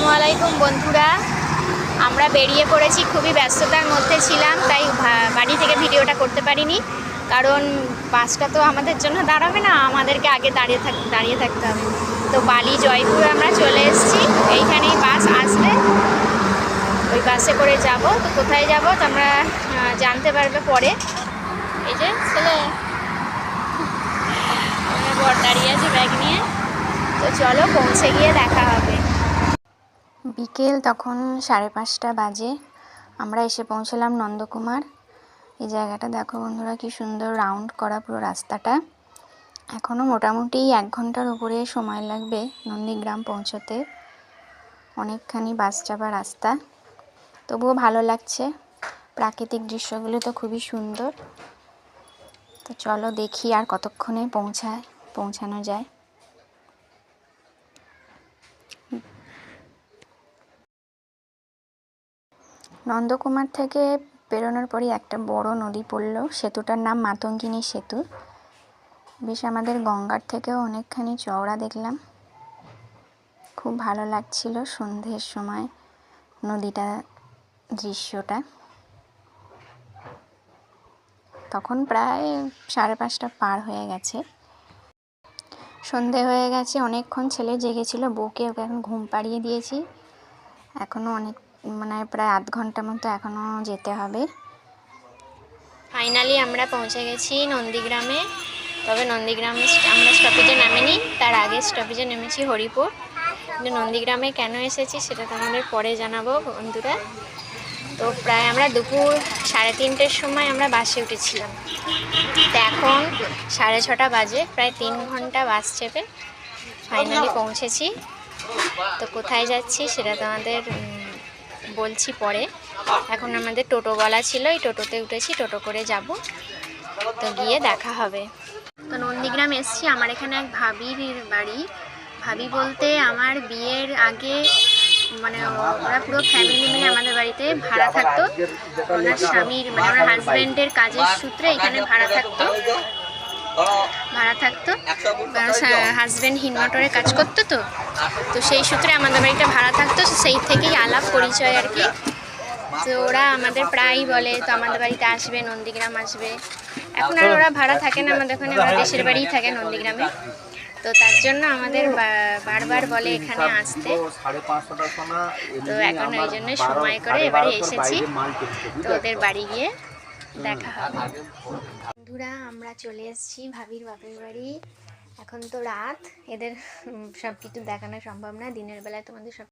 আসসালামু আলাইকুম বন্ধুরা। আমরা বেরিয়ে পড়েছি, খুবই ব্যস্ততার মধ্যে ছিলাম, তাই বাড়ি থেকে ভিডিওটা করতে পারিনি। কারণ বাসটা তো আমাদের জন্য দাঁড়াবে না, আমাদেরকে আগে দাঁড়িয়ে থাক, দাঁড়িয়ে থাকতে হবে। তো বালি, জয়পুর আমরা চলে এসেছি, এইখানেই বাস আসবে। ওই বাসে করে যাব, তো কোথায় যাব তোমরা জানতে পারবে পরে। এই যে ছেলে আমার বর দাঁড়িয়ে আছে ব্যাগ নিয়ে। তো চলো, পৌঁছে গিয়ে দেখা হবে। বিকেল তখন সাড়ে পাঁচটা বাজে। আমরা এসে পৌঁছলাম নন্দকুমার। এই জায়গাটা দেখো বন্ধুরা, কি সুন্দর রাউন্ড করা পুরো রাস্তাটা। এখনও মোটামুটি এক ঘণ্টার উপরে সময় লাগবে নন্দীগ্রাম পৌঁছতে। অনেকখানি বাস চাপা রাস্তা। তবুও ভালো লাগছে। প্রাকৃতিক দৃশ্যগুলো তো খুবই সুন্দর। তো চলো দেখি আর কতক্ষণে পৌঁছায়, পৌঁছানো যায়। নন্দকুমার থেকে বেরোনোর পরই একটা বড় নদী পড়ল। সেতুটার নাম মাতঙ্গিনী সেতু। বেশ আমাদের গঙ্গার থেকেও অনেকখানি চওড়া দেখলাম। খুব ভালো লাগছিল সন্ধ্যের সময় নদীটা, দৃশ্যটা। তখন প্রায় সাড়ে পাঁচটা পার হয়ে গেছে। সন্ধে হয়ে গেছে, অনেকক্ষণ ছেলে জেগেছিল, বউকে ওকে এখন ঘুম পাড়িয়ে দিয়েছি। এখনও অনেক মানে প্রায় আধ ঘণ্টা মতো এখনও যেতে হবে। ফাইনালি আমরা পৌঁছে গেছি নন্দীগ্রামে। তবে নন্দীগ্রাম আমরা স্টপেজে নামিনি, তার আগে স্টপেজে নেমেছি হরিপুর। কিন্তু নন্দীগ্রামে কেন এসেছি সেটা তোমাদের পরে জানাব বন্ধুরা। তো প্রায় আমরা দুপুর সাড়ে তিনটের সময় আমরা বাসে উঠেছিলাম। তো এখন সাড়ে ছটা বাজে, প্রায় তিন ঘণ্টা বাস চেপে ফাইনালি পৌঁছেছি। তো কোথায় যাচ্ছি সেটা তোমাদের বলছি পরে। এখন আমাদের টোটো বলা ছিল, এই টোটোতে উঠেছি, টোটো করে যাব। তো গিয়ে দেখা হবে। তো নন্দীগ্রাম এসছি, আমার এখানে এক ভাবির বাড়ি। ভাবি বলতে আমার বিয়ের আগে মানে ওরা পুরো ফ্যামিলি মিলে আমাদের বাড়িতে ভাড়া থাকতো। ওনার স্বামীর মানে আমার হাজব্যান্ডের কাজের সূত্রে এখানে ভাড়া থাকতো। ভাড়া থাকতো। হাজব্যান্ড হিনমোটরে কাজ করতো তো। তো সেই সূত্রে আমাদের বাড়িতে ভাড়া থাকতো সেই থেকেই আলাপ পরিচয় আর কি। তো ওরা আমাদের প্রায়ই বলে তো আমাদের বাড়িতে আসবে নন্দীগ্রাম আসবে। এখন আর ওরা ভাড়া থাকে না আমাদের ওখানে আমার দেশের বাড়িই থাকে নন্দীগ্রামে। তো তার জন্য আমাদের বারবার বলে এখানে আসতে। তো এখন ওই জন্য সময় করে এবারে এসেছি। তো ওদের বাড়ি গিয়ে দেখা হবে। বন্ধুরা, আমরা চলে এসেছি ভাবির বাপের বাড়ি। এখন তো রাত, এদের সব কিছু দেখানো সম্ভব না, দিনের বেলায় তোমাদের সব